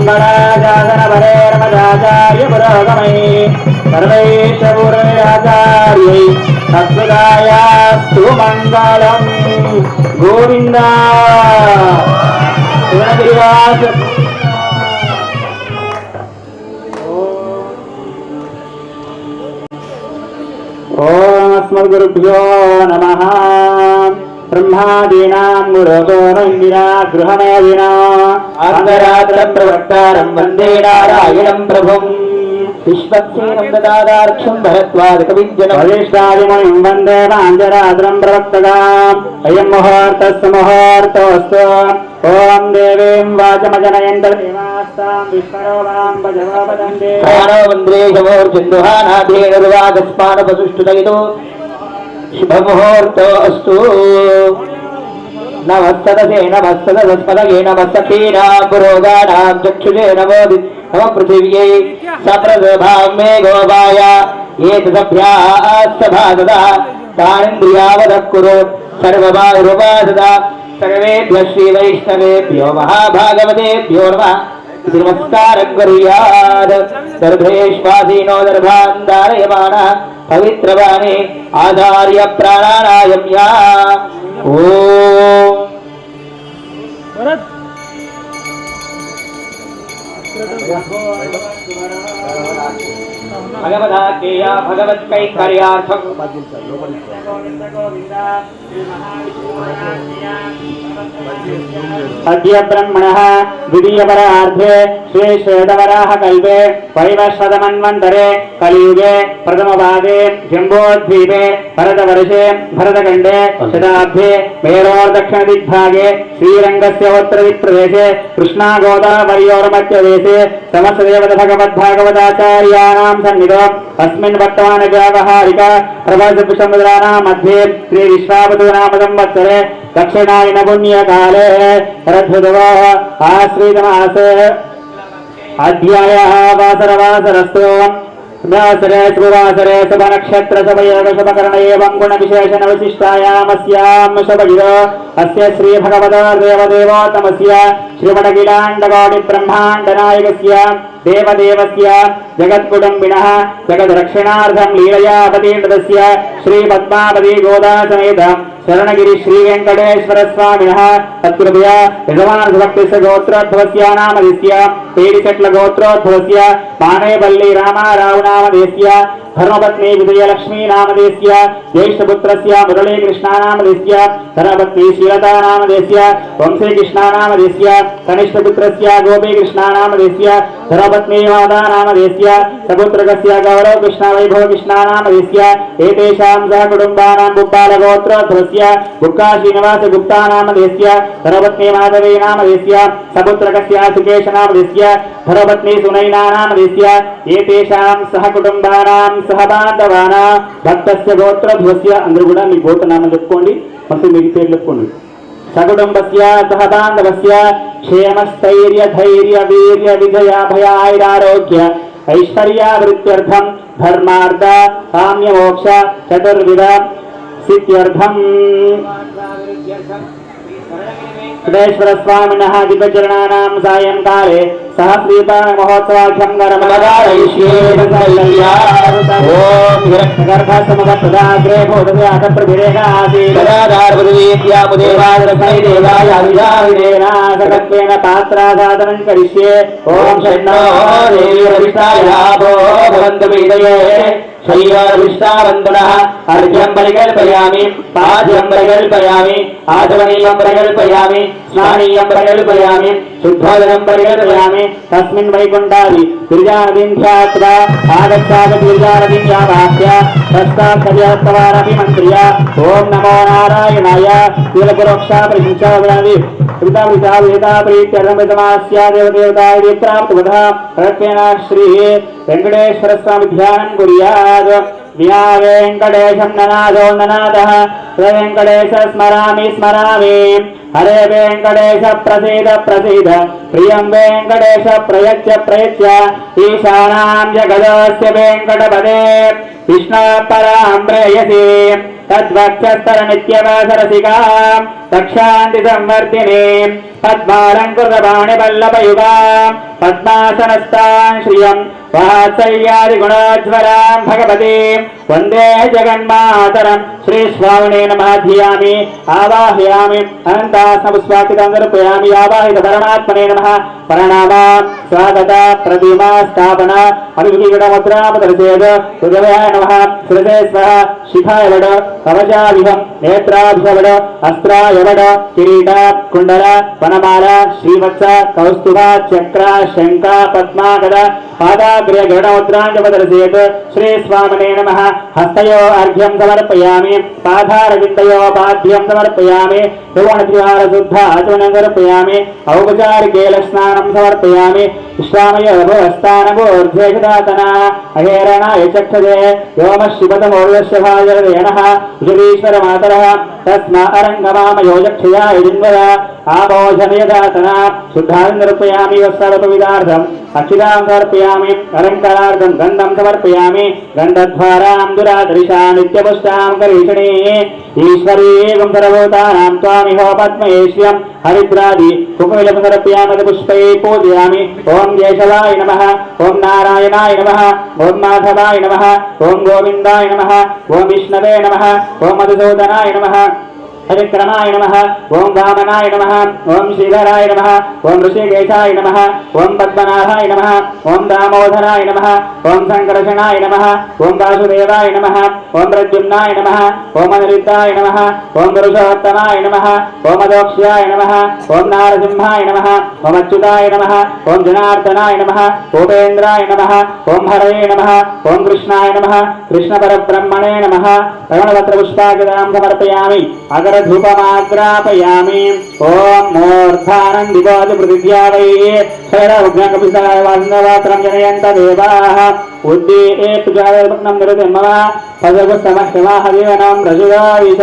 मङ्गलाजासनपरेर्मदाचार्य पुरोगमै सर्वैश्वपूर्णराचार्यै सत्सदायास्तु मङ्गलम् गोविन्द शिवनगिरिवास ॐ अस्मद्गुरुभ्यो नमः బ్రహ్మాదీనాం గురోతోరంగినా గృహమేదినా ఆంగరాత్ర ప్రవక్తారం వందే నారాయణం ప్రభుం విశ్వక్సేనం దాదార్క్షం భరత్వాదిక విద్యన భవిష్యాదిమయం వందే మాంజరాద్రం ప్రవక్తగా అయం ముహూర్తస్ ముహూర్తోస్తు ఓం దేవీం వాచమజనయంత దేవాస్తాం విశ్వరోమాం భజవా వదందే శుభముహూర్తో అస్తు నమస్తదే నమస్తద సత్పదగే నమస్తీనాం పురోగాణాం చక్షుషే నమ పృథివ్యై సప్రదభాం మే సర్వేభ్య శ్రీ వైష్ణవేభ్యో మహాభాగవతేభ్యో నమ. श्रीमत्तारङ्गरुयात् दर्भेष्वासीनो दर्भान् आधार्य प्राणायाम्या Thank you. भगवदाज्ञेया भगवत्कैकर्यार्थम् अद्य ब्रह्मणः द्वितीयपरार्धे श्रीश्वेतवराह कल्पे वैवस्वतमन्वन्तरे कलियुगे प्रथमभागे जम्बोद्वीपे भरतवर्षे भरतखण्डे शताब्दे मेरोर्दक्षिणदिग्भागे श्रीरङ्गस्य उत्तरदिक्प्रदेशे कृष्णागोदावर्योर्मध्यदेशे समस्तदेवत సన్నిధో తస్మిన్ వర్తమాన వ్యావహారిక ప్రవాసపు సముద్రానా మధ్య శ్రీ విశ్వావతు నామ సంవత్సరే దక్షిణాయన పుణ్యకాలే శరద్భుతవో ఆశ్రీతమాసే అధ్యాయ వాసరవాసరస్తో వాసరే శుభవాసరే శుభనక్షత్ర శుభయోగశుభకరణ ఏం గుణవిశేషణవిశిష్టాయామస్యాం శుభగిరో అస్య శ్రీభగవదో దేవదేవోత్తమస్య శ్రీమడగిలాండగౌడి బ్రహ్మాండనాయకస్య దేవదేవస్య జగత్కుటుంబిణ జగద్రక్షణార్థం లీలయా అవతీర్ణతస్య శ్రీ పద్మావతి గోదాసమేత శరణగిరి శ్రీ వెంకటేశ్వర స్వామిన తత్కృపయా యజమానభక్తిస్య గోత్రోద్భవస్య పేరిచెట్ల గోత్రోద్భవస్య మానేపల్లి రామారావు ధర్మపత్ని విజయలక్ష్మీనామదేశ్య జ్యేష్ఠపుత్రస్య మురళీకృష్ణానామదేశ్య ధర్మపత్ని శ్రీలతానామదేశ్య వంశీకృష్ణానామదేశ్య కనిష్ఠపుత్రస్య గోపీకృష్ణానామదేశ్య ధర్మపత్ని మాతానామదేశ్య సపుత్రకస్య గౌరవకృష్ణ వైభవకృష్ణానామదేశ్య ఏతేషాం సహ కుటుంబానాం బుబ్బాలగోత్రోద్ధస్య బుక్కా శ్రీనివాస గుప్తానామదేశ్య ధర్మపత్ని మాధవీనామదేశ్య సపుత్రకస్య సుకేశనామదేశ్య ధర్మపత్ని సునైనానామదేశ్య ఏతేషాం సహ కుటుంబానాం సహ బాంధవాన భక్తస్య గోత్ర ధ్వస్య అందరూ కూడా మీ గోత్రనామం చెప్పుకోండి. మొత్తం మీకు పేర్లు చెప్పుకోండి. సగుటుంబస్య సహ బాంధవస్య క్షేమస్థైర్య ధైర్య వీర్య విజయ భయాయిరారోగ్య ఐశ్వర్యావృత్యర్థం ధర్మార్థ కామ్యమోక్ష చతుర్విధ సిద్ధ్యర్థం. సురేశ్వర స్వామినः దివ్యచరణానాం సాయంకాలే సహస్రీపాణ మహోత్సవాఖ్యం ఓం గర్భసమగ్రే భూతదే అతప్రభిరేణ ఆసీత్ సకత్వేన పాత్రాసాదనం కరిష్యే ఓం शैवाभिष्टावन्दनः अर्घ्यम् परिकल्पयामि पाद्यम् परिकल्पयामि आचमनीयम् परिकल्पयामि स्नानीयम् परिकल्पयामि शुद्धोदनम् परिकल्पयामि, तस्मिन् वैकुण्ठादि गिरिजानदीन्ध्यात्र नमो नारायणाय कुलपुरोक्षा వెంకటేశ్వర స్వామి ధ్యానం కుర్యాత్ వినా వెంకటేశం ననాదో ననాద వెంకటేశ స్మరామి స్మరామి హరే వెంకటేశ ప్రసీద ప్రసీద ప్రియం వెంకటేశ ప్రయచ్చ ప్రయచ్చ ఈశానాం జగదస్య వెంకటపదే విష్ణు ప్రేయసి తద్వక్షస్తర నిత్యవాసరసికాం దక్షాంతి సంవర్ధిని పద్మాలంకృతపాణివల్లభయుగా పద్మాసనస్థాన్ శ్రియం వాత్సల్యాదిగుణోజ్వరాం భగవతి. వందే జగన్మాతరం. శ్రీ స్వామినే నమ ధియామి. ఆవాహయామి. అనంతాసముస్వాకితం సమర్పయామి ఆవాహిత పరమాత్మనే నమ. ప్రణామ స్వాగత. ప్రతిమా స్థాపన. అనువిగడ ముద్రామదర్శేద హృదయాయ నమ. హృదయ స్వ. శిఖాయ వడ. వనమాల శ్రీవత్స కౌస్తుభ చక్ర శంఖ పద్మాగద పాదాగ్ర పాదాగ్ర్య గరుడముద్రాంజపదర్శేత్ శ్రీ స్వామినే నమ. హస్తయో అర్ఘ్యం సమర్పయామి పాదారవిందయో పాద్యం సమర్పయామి భువనద్వార శుద్ధ ఆచమనం సమర్పయామి ఔపచారికేల స్నానం సమర్పయామి విశ్రామయ హస్తానమూర్ధ్వేదాతన అహేరణాయ చక్షదే వ్యోమ శివతమోర్యస్య భాజరేణ జగీశ్వర మాతర తస్మా అరంగమామయో యక్షయాయ జిన్వయ ఆమోజనయదాతన శుద్ధాన్ని సమర్పయామి వస్త్రపవిదార్థం అక్షితాం సమర్పయామి అలంకారార్థం గంధం నిత్యపుష్టాం కరీషణే. ఈశ్వరీయం సర్వభూతానాం త్వామిహో పద్మయేష్యం హరిద్రాది కుకుమిలం పుష్పై పూజయామి. ఓం కేశవాయ నమ. ఓం నారాయణాయ నమ. ఓం మాధవాయ నమ. ఓం గోవిందాయ నమ. ఓం విష్ణవే నమ. ఓం మధుసూదనాయ నమ. హరిక్రమాయ నమ ఓం వామనాయ నమ ఓం శ్రీధరాయ నమ ఓం ఋషికేశాయ నమ ఓం పద్మనాభాయ నమ ఓం దామోదరాయ నమ ఓం సంకర్షణాయ నమ ఓం వాసుదేవాయ నమ ఓం ప్రద్యుమ్నాయ నమ ఓం అనిరుద్ధాయ నమ ఓం పురుషోత్తమాయ నమ ఓం అదోక్ష్యాయ నమ ఓం నారసింహాయ నమ ఓం అచ్యుతాయ నమ ఓం జనార్దనాయ నమ ఉపేంద్రాయ నమ ఓం హరయే నమ ఓం కృష్ణాయ నమ కృష్ణ పరబ్రహ్మణే నమ రమణవత్ర పుష్పాగదాం సమర్పయామి అగర ఓం మూర్ధానందివాది పృథివ్యా వై. శైరవుజ్ఞకపిస్తాయ వాసనవాత్రం జనయంత దేవాః. ఉద్దీయేతు జాగర్భగ్నం నిరుతిం మమ పదగు సమహ్యమాహ జీవనం రజుగావిష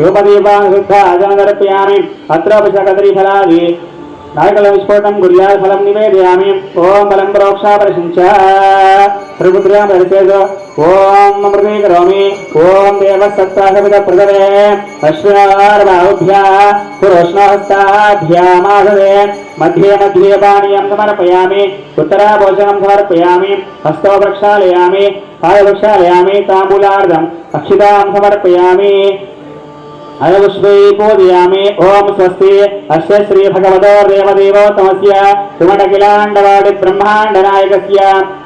రూపదీపాన్ శుద్ధ అజనదర్పయామి అత్ర పుషకదరి ఫలాది విస్ఫోటం గుర్యా ఫలం నివేదయామి ఓం బలం ప్రోక్షాపరిశించ ప్రశంస పరిచేదో ఓం అమృతే కరోమి ఓం దేవసత్తాసవిత ప్రదవే పృథవే అశ్వార్బాహుభ్యా పురోష్ణహస్తాభ్యామాసదే మధ్యే మధ్యే పానీయం సమర్పయామి ఉత్తరాభోజనం సమర్పయామి హస్తో ప్రక్షాళయామి పాద ప్రక్షాళయామి తాంబూలార్థం అక్షితాం సమర్పయామి అయపుష్పై పూజయామి ఓం స్వస్తి అస్య శ్రీ భగవతో దేవదేవోత్తమస్య సుమటకిలాండవాడి బ్రహ్మాండ నాయకస్య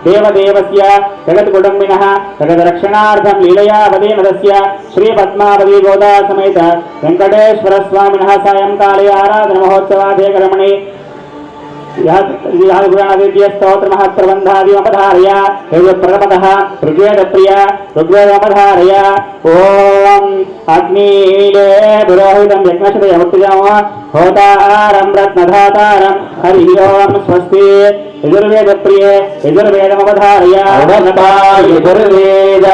దేవదేవస్య జగత్ కుటుంబిన జగత్ రక్షణార్థం లీలయా వదీనదస్య శ్రీ పద్మావతి గోదా సమేత వెంకటేశ్వర స్వామినః సాయంకాలే ఆరాధన మహోత్సవాధేకరమణి స్తోత్రమహత్రబంధాదిమపధారయ ప్రథమదః ఋగ్వేదప్రియ ఋగ్వేదమపధారయ ఓం అగ్నీలే పురోహితం యజ్ఞశతయముత్తిజమ హోతారం రత్నధాతారం హరి ఓం స్వస్తి యజుర్వేదప్రియే యజుర్వేదమపధారయ యజుర్వేద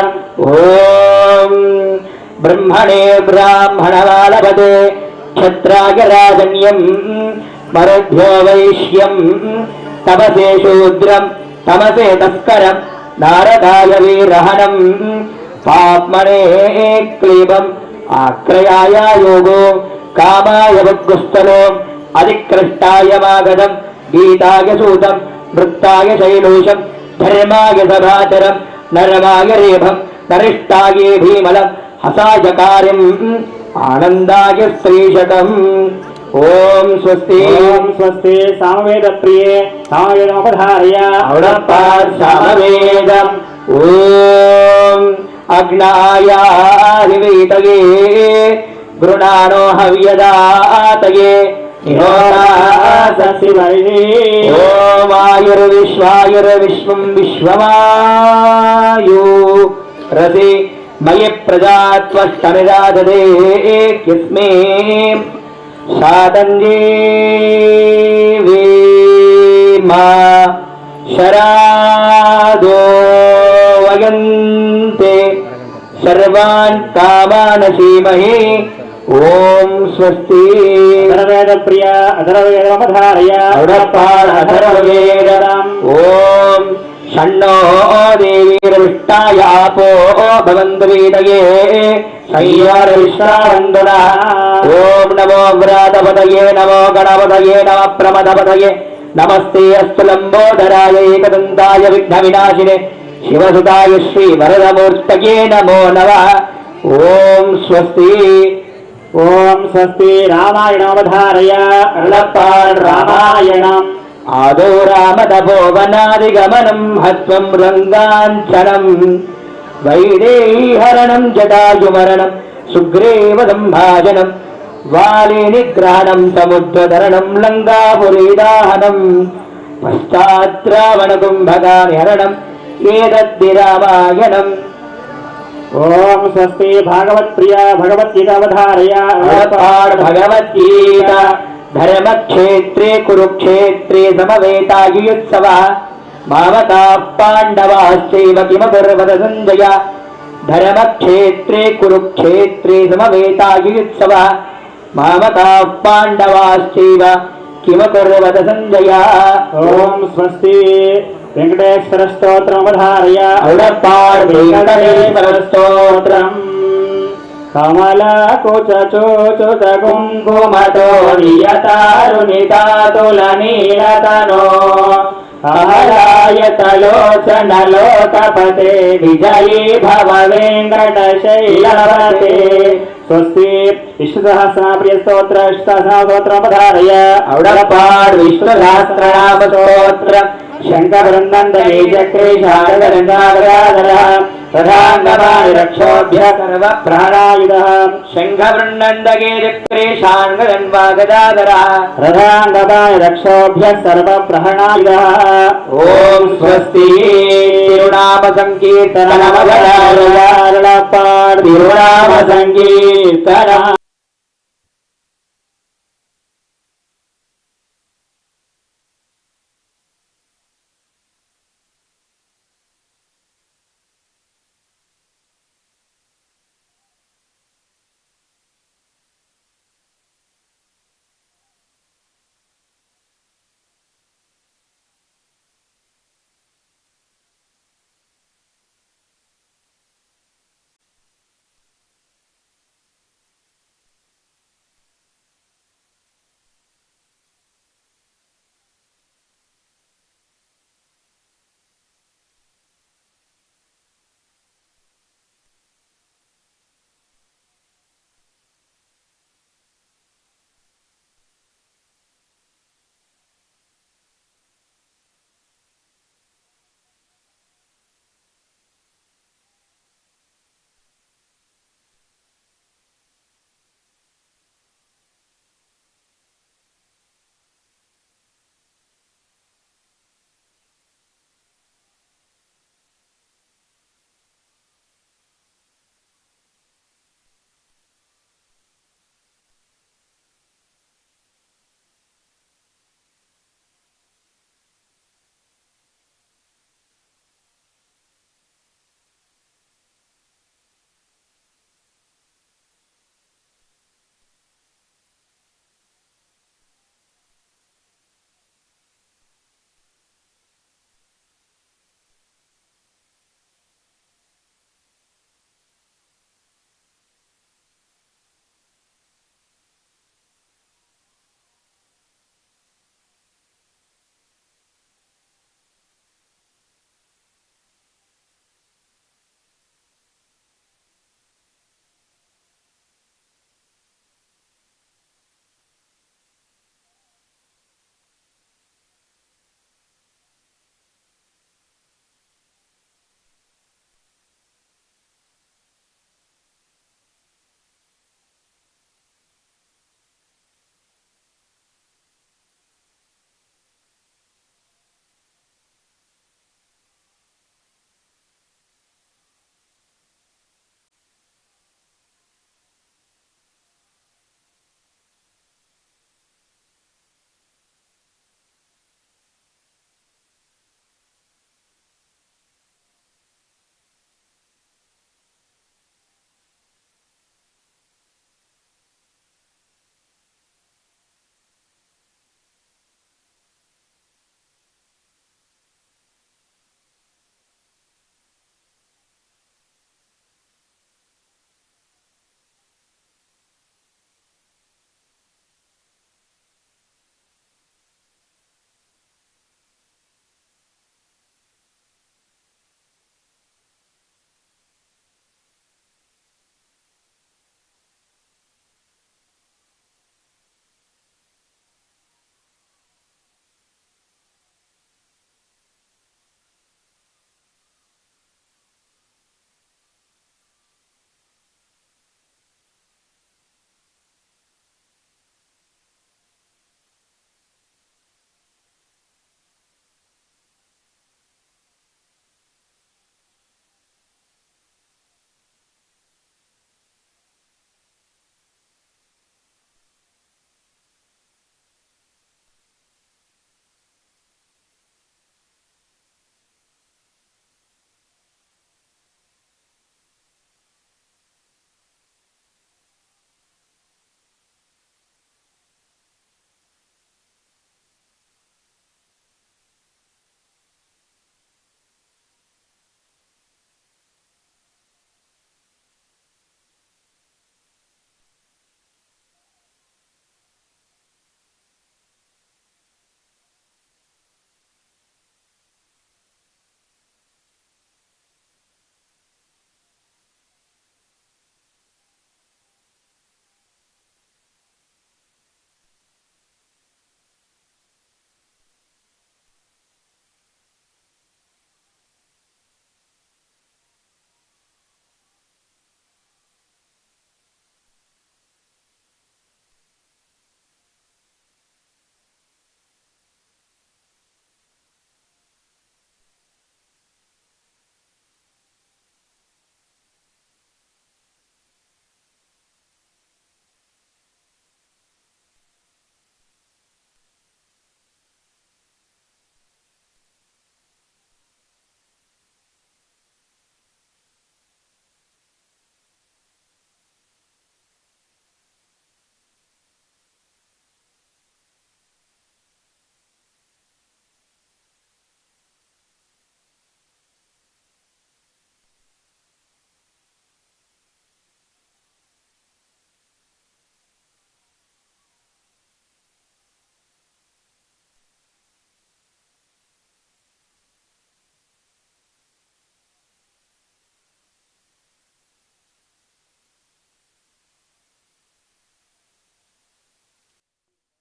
ఓం బ్రహ్మణే బ్రాహ్మణవాలపదే క్షత్రాయ రాజన్యం మరుభ్యో వైశ్యం తపసే శూద్రం తమసే తస్కరం నారదాయ వీరహణం పాప్మనే క్లీబం ఆక్రయాయ యోగో కామాయ వగ్గుస్థలో అధికృష్టాయ మాగధం గీతాయ సూతం వృత్తాయ శైలోషం ధర్మాయ సభాచరం నరమాయ రేభం నరిష్టాయే భీమలం హసాయ కార్యం ఆనందాయ స్త్రీశకం ఓం స్వస్తి. ఓం స్వస్తి. సామవేదప్రియే. సామవేదమపధారయ. ఔడపాశామవేదం ఓం అగ్నాయాహివీతగే గృణానో హవ్యదాతగే ఓమాయుర్విశ్వాయుర్విశ్వం విశ్వమాయు. రసి మయి ప్రజాత్వష్టమిరాదదే యస్మే శాతంజీవీమా శరాదో వయంతే సర్వాన్ కామానసీమహే ఓం స్వస్తి అధర్వేదప్రియ అధర్వేదమపధారయ ఔడపాదధర్వేదం षण्णो देवीरविष्टायापो भवन्तु वीतये शय्यारविष्टावन्दना ॐ नमो व्रातपदये नमो गणपतये नम प्रमदपदये नमस्ते अस्तु लम्बोदराय एकदन्ताय विघ्नविनाशिने शिवसुताय श्रीवरदमूर्तये नमो नमः ॐ स्वस्ति ॐ स्वस्ति रामायणमधारय अर्लप्पान् रामायणम् ఆదో రామతపోవనాదిగమనం హత్వం రంగాంచనం వైదేహరణం జటాయుమరణం సుగ్రీవ సంభాజనం వాలినిగ్రహణం సముద్రధరణం లంకాపురీదాహనం పశ్చాత్రావణ కుంభకానిహరణం ఏదద్ది రామాయణం ఓం స్వస్తి భగవత్ప్రియా భగవద్గీత అవధారయ భగవద్గీత धर्मक्षेत्रे कुरुक्षेत्रे समवेतायुयुत्सवः भावताः पाण्डवाश्चैव किमकुर्वत सञ्जय धर्मक्षेत्रे कुरुक्षेत्रे समवेतायुयुत्सवः भावताः पाण्डवाश्चैव किमकुर्वत सञ्जय ॐ स्वस्ति वेङ्कटेश्वरस्तोत्रमुपधारय औडपार्वेङ्कटेश्वरस्तोत्रम् కమల కుచ కుంకుమతో నియతారునితాతుల నీలతనో అహరాయతలోచన విజయీ భవ వెంకట శైలవతే స్వస్తి విష్ణు సహస్ర స్తోత్ర స్తోత్రం అవధారయ ఔడపాడ్ విశ్వశాస్త్రనామ స్తోత్ర శంకరందందనే చక్రే శారదరంగాధర ప్రధాంగమాని రక్షోభ్య సర్వ ప్రాణాయుధ శంఖవృన్నందగే చక్రే శాంగదన్వాగదాధర ప్రధాంగమాని రక్షోభ్య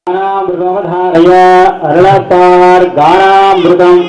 సర్వ ప్రాణాయుధ ఓం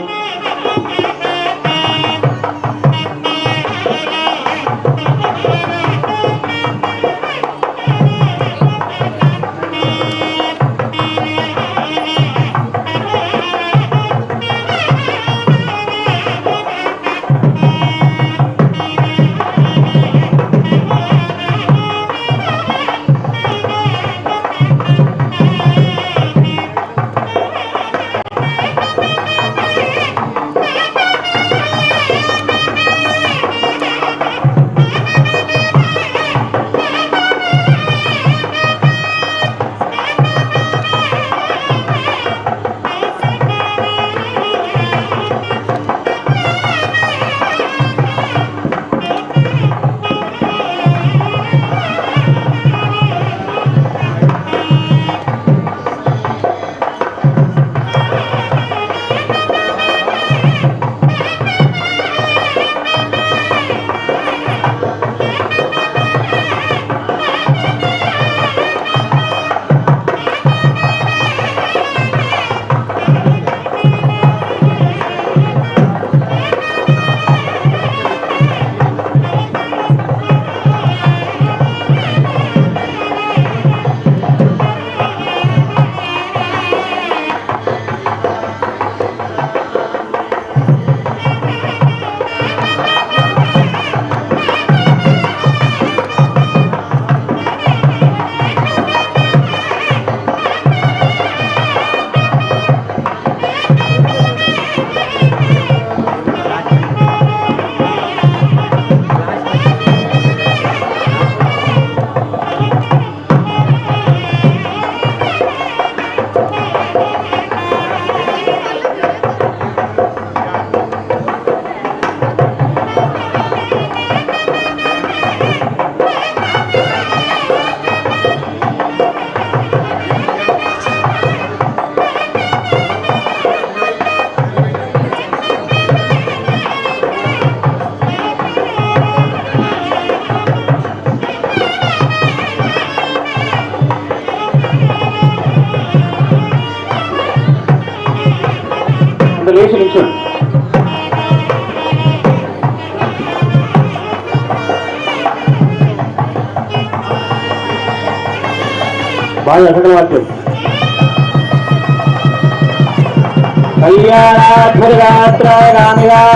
బాగా ఎసగల వాక్యం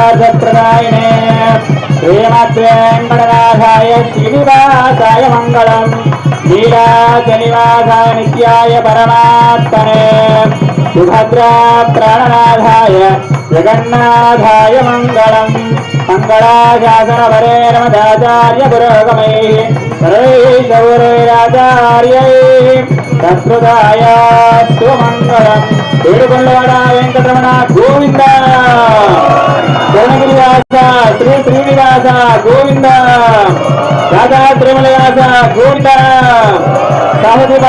కళ్యాణాధ్వరాత్రాయణే శ్రీమద్వేంకటనాథాయ శ్రీనివాసాయ మంగళం. నీరాజనివాసాయ నిత్యాయ పరమాత్మనే. సుభద్రా ప్రాణనాథాయ జగన్నాథాయ మంగళం. మంగళాశాసనవరే నమదాచార్య పురోగమై సర్వై సర్వైరాచార్యై సంస్కృతాయ శివమంగళం. ఏడుకొండవాడ వెంకటరమణ గోవింద. జనగిరివాస శ్రీ శ్రీనివాస గోవింద. రాజా త్రిమలవాస గోవింద. సహజ